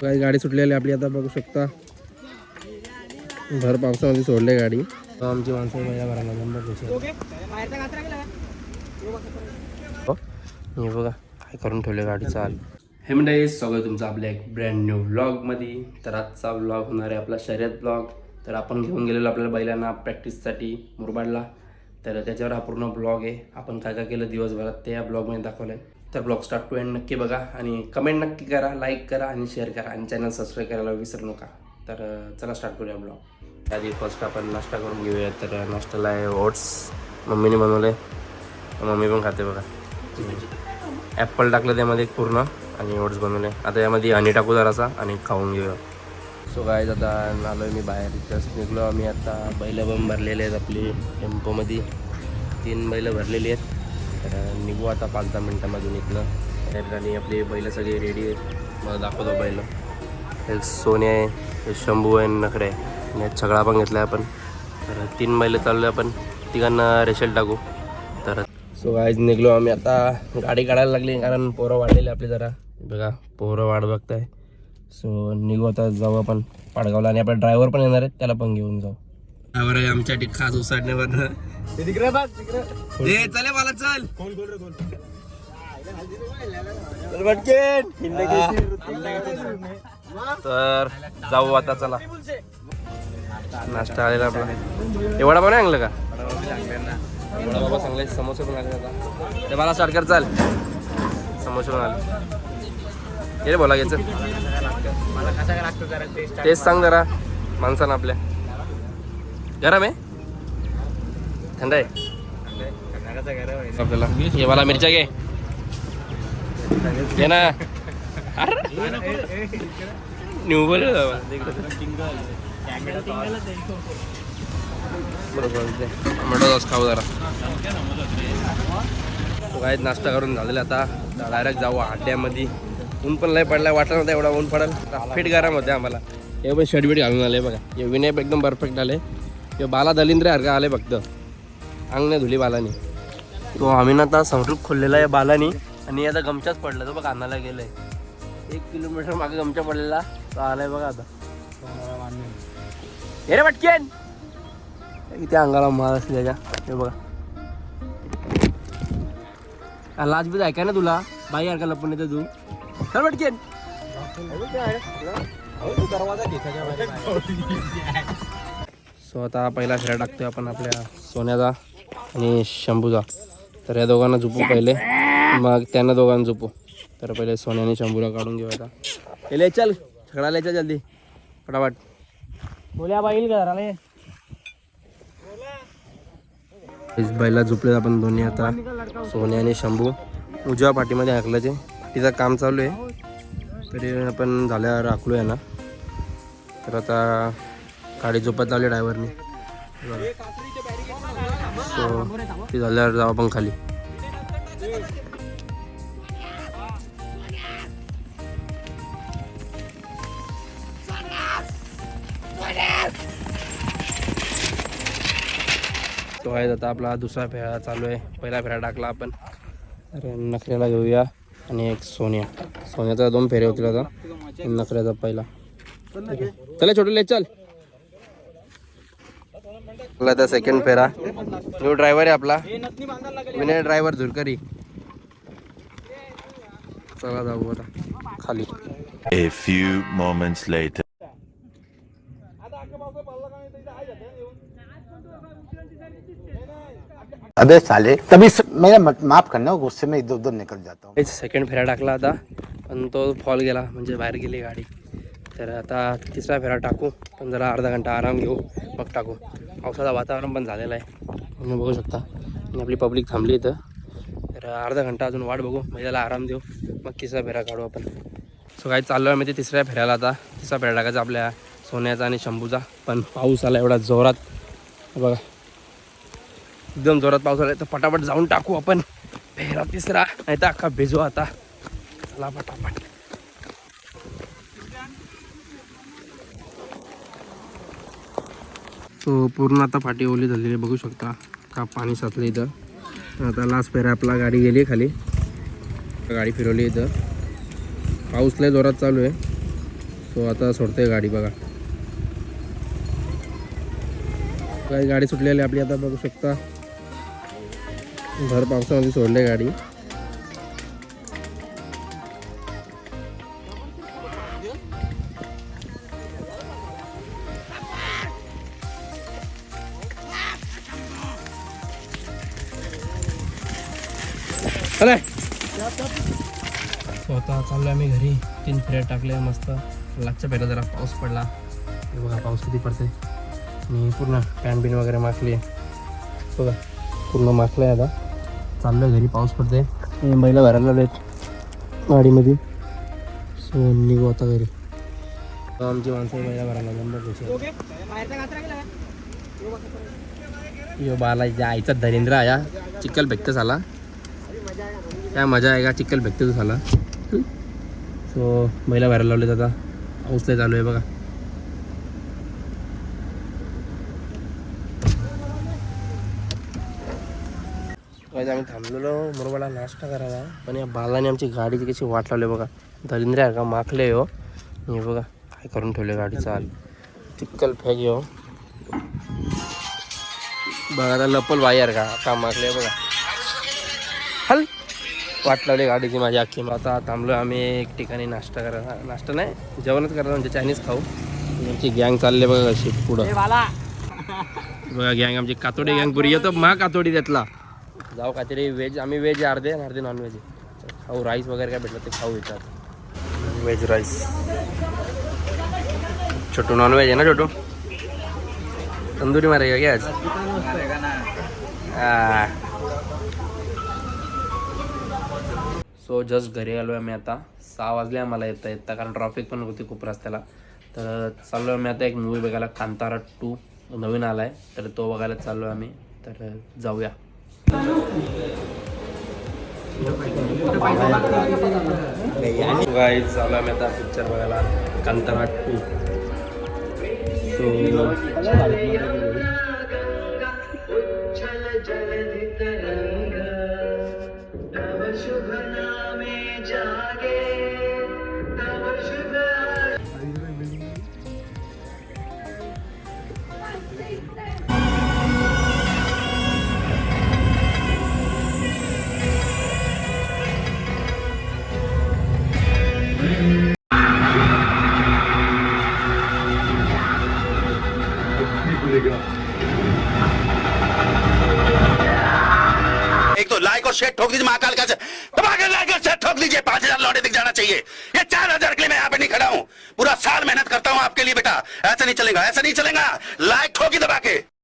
काही गाडी सुटलेली आपली आता बघू शकता. भर पावसामध्ये सोडले गाडी. तर आमची माणसं माझ्या हे बघा काय करून ठेवले गाडी? चाल. हे म्हणजे सगळं तुमचं आपल्या एक ब्रँड न्यू व्लॉगमध्ये तर आजचा व्लॉग होणार आहे आपला शर्यत ब्लॉग तर आपण घेऊन गेलेलो आपल्या बैलांना प्रॅक्टिससाठी मुरबाडला. तर त्याच्यावर हा पूर्ण ब्लॉग आहे. आपण काय काय केलं दिवसभरात ते या ब्लॉगमध्ये दाखवलं आहे तर ब्लॉग स्टार्ट टू एंड नक्की बघा आणि कमेंट नक्की करा लाईक करा आणि शेअर करा आणि चॅनल सबस्क्राईब करायला विसरू नका. तर चला स्टार्ट करूया ब्लॉग आधी फर्स्ट आपण नाश्ता करून घेऊया. तर नाश्त्याला आहे ओट्स मम्मीने बनवले. मम्मी पण खाते बघा. ॲपल टाकलं त्यामध्ये पूर्ण आणि ओट्स बनवले. आता यामध्ये हनी टाकू जरासा आणि खाऊन घेऊया. सो काय आता आलो मी बाहेर. जस्ट निघलो आम्ही आता. बैलं पण भरलेले आहेत आपली टेम्पोमध्ये. तीन बैलं भरलेली आहेत. निघू आता पाच दहा मिनटामधून इथनं. तर आणि आपली बैलं सगळी रेडी आहेत. मला दाखवतो बैलं. एक सोने आहे एक शंभू आहे नखरे आहे. आणि पण घेतला आहे आपण. तर तीन बैलं चाललो आहे आपण. तिघांना रेशल टाकू. तर सो आज निघलो आम्ही आता. गाडी काढायला लागली कारण पोरं वाढलेली आपली जरा. बघा पोरं वाढ बघताय. सो निघू आता जाऊ आपण. पाडगावला. आणि आपला ड्रायव्हर पण येणार आहे त्याला पण घेऊन जाऊ. आहे आमच्यासाठी खास उसाडण्यावर चले मला चल. चल पटकन. तर जाऊ आता चला. नाश्ता आलेला आपला. एवढा पण आणलं का? एवढा बाबा चांगले समोसे पण आले आता. ते मला स्टार्ट कर चाल. समोसे पण आले ये रे बोला घ्यायचं तेच सांग जरा. माणसानं आपल्या. गरम आहे? थंड आहे? आपल्याला. ये मला मिरच्या घे. घे ना. न्यू बोल टोमॅटो सॉस खाऊ जरा. काय नाश्ता करून झालेला आता. डायरेक्ट जाऊ आड्यामध्ये ऊन पण लय पडलाय वाटलं नव्हतं एवढा ऊन पडेल. फिट गरम होते आम्हाला. हे पण शर्ट बीट घालून आले बघा. हे विनय एकदम परफेक्ट आले. हे बाला दलिंद्रे सारखं आले फक्त. अंग नाही धुली बालानी. तो आम्ही ना आता संरूप खोललेला आहे बालानी. आणि आता गमच्याच पडला तो बघा अन्नाला गेलाय. एक किलोमीटर मागे गमचा पडलेला. तो आलाय बघा आता. हे रे पटकेन इथे अंगाला माल असते त्याच्या. हे बघा. लाज बीज ऐकाय ना तुला? बाई यार लपून येते तू. चल पटकेन सो आता पहिला फेरा टाकतोय आपण आपल्या सोन्याचा आणि शंभूचा. तर या दोघांना झोपू पहिले. मग त्यांना दोघांना झोपू. तर पहिले सोन्याने शंभूला काढून घेऊ आता. हे ले चल. सगळा ले चल जल्दी. फटाफट. बोल्या बाईल का बैला झोपले आपण दोन्ही आता. सोन्या आणि शंभू. उजव्या पाठीमध्ये हाकलाचे तिचं काम चालू आहे. तरी आपण झाल्यावर हाकलूया ना. तर आता गाडी झोपत लावली ड्रायव्हरने. सो ते झाल्यावर जाऊ आपण खाली. तो आहे आता आपला दुसरा फेरा चालू आहे. पहिला फेरा टाकला आपण. अरे नखऱ्याला घेऊया आणि एक सोन्या. सोन्याचा दोन फेरे होतील आता. नखऱ्याचा पहिला. चला छोटू ले चल. आपला आता सेकंड फेरा. न्यू ड्रायव्हर आहे आपला. विनय ड्रायव्हर झुरकरी. चला जाऊ आता. खाली. A few moments later. अबे साले तभी स... मेरा मत- माफ करना गुस्से में इधर उधर निकल जाता हूँ। सेकंड फेरा टाकला आता. पण तो फॉल गेला म्हणजे बाहेर गेली गाडी. तर आता तिसरा फेरा टाकू. पण जरा अर्धा घंटा आराम घेऊ. मग टाकू. पावसाचं वातावरण पण झालेलं आहे. तुम्ही बघू शकता. आणि आपली पब्लिक थांबली इथं. तर अर्धा घंटा अजून वाट बघू. मग त्याला आराम देऊ. मग तिसरा फेरा काढू आपण. सो काही चाललो आहे म्हणजे तिसऱ्या फेऱ्याला आता. तिसरा फेरा टाकायचा आपल्या सोन्याचा आणि शंभूचा. पण पाऊस आला एवढा जोरात. बघा. एकदम जोरात पाऊस आला. तर पटापट जाऊन टाकू आपण. फेरा तिसरा. नाही तर अख्खा भिजू आता. चला पटापट. सो पूर्ण आता फाटी ओली झालेली आहे, बघू शकता. का पाणी साचलं इथं. आता लास्ट फेरा आपला गाडी गेली खाली. गाडी फिरवली इथं. पाऊस लय जोरात चालू आहे. सो आता सोडते गाडी बघा. काही गाडी सुटलेली आपली आता बघू शकता. भर पावसामध्ये सोडले गाडी. चला. सो आता चाललो आम्ही घरी. तीन फेऱ्या टाकल्या मस्त. लागच्या पहिला जरा पाऊस पडला. हे बघा पाऊस किती पडते आणि पूर्ण पॅन बिन वगैरे माखली. आहे बघा पूर्ण माखलं आहे आता. चाललो घरी पाऊस पडते बैला भरायला आहेत गाडीमध्ये. सो निघू आता घरी. आमची माणसं बैला भरायला नंबर यो बाला आईचा धरेंद्र आया. चिक्कल भेटतं झाला काय मजा आहे का? चिखल भेटते तू झाला सो बैला बाहेर लावले आता. पाऊस लय चालू आहे बघा. आज आम्ही थांबलेलो मुरबाला नाश्ता करायला. पण या बालाने आमची गाडीची कशी वाट लावली बघा. दरिंद्र आहे का माखले हो. हे बघा काय करून ठेवले गाडी. चाल. चिक्कल फेक हो बघा आता लपल बाई का का माखले बघा. वाट लावली गाडीची माझी अख्खी मग आता थांबलो आम्ही एक ठिकाणी नाश्ता करायला. नाश्ता नाही जेवणच करायला म्हणजे चायनीज खाऊ. आमची गँग चालले बघा कशी पुढं. बघा गँग आमची कातोडी गँग पुरी येतो. मा कातोडी त्यातला. जाऊ काहीतरी व्हेज आम्ही व्हेज अर्धे आणि अर्धे नॉन व्हेज खाऊ. राईस वगैरे काय भेटलं ते खाऊ येतात व्हेज राईस छोटू नॉन व्हेज आहे ना छोटू? तंदुरी मारेगा क्या आज? हा. सो जस्ट घरी आलो आहे मी आता. सहा वाजले आम्हाला येता येता कारण ट्रॉफिक पण होती खूप रस्त्याला. तर चाललो आहे मी आता एक मूवी बघायला कांतारा टू नवीन आला आहे तर तो बघायला चाललो आम्ही. तर जाऊया. गाईज चालू मी आता पिक्चर बघायला कांतारा टू सो लाइक और शेयर ठोक दीजिए महाकाल का दबा के लाइक और शेयर ठोक दीजिए, पाँच हज़ार लौटे दिख जाना चाहिए। ये चार हज़ार के लिए मैं यहाँ पे नहीं खड़ा हूँ। पूरा साल मेहनत करता हूँ आपके लिए बेटा। ऐसा नहीं चलेगा, ऐसा नहीं चलेगा। लाइक ठोकी दबा के।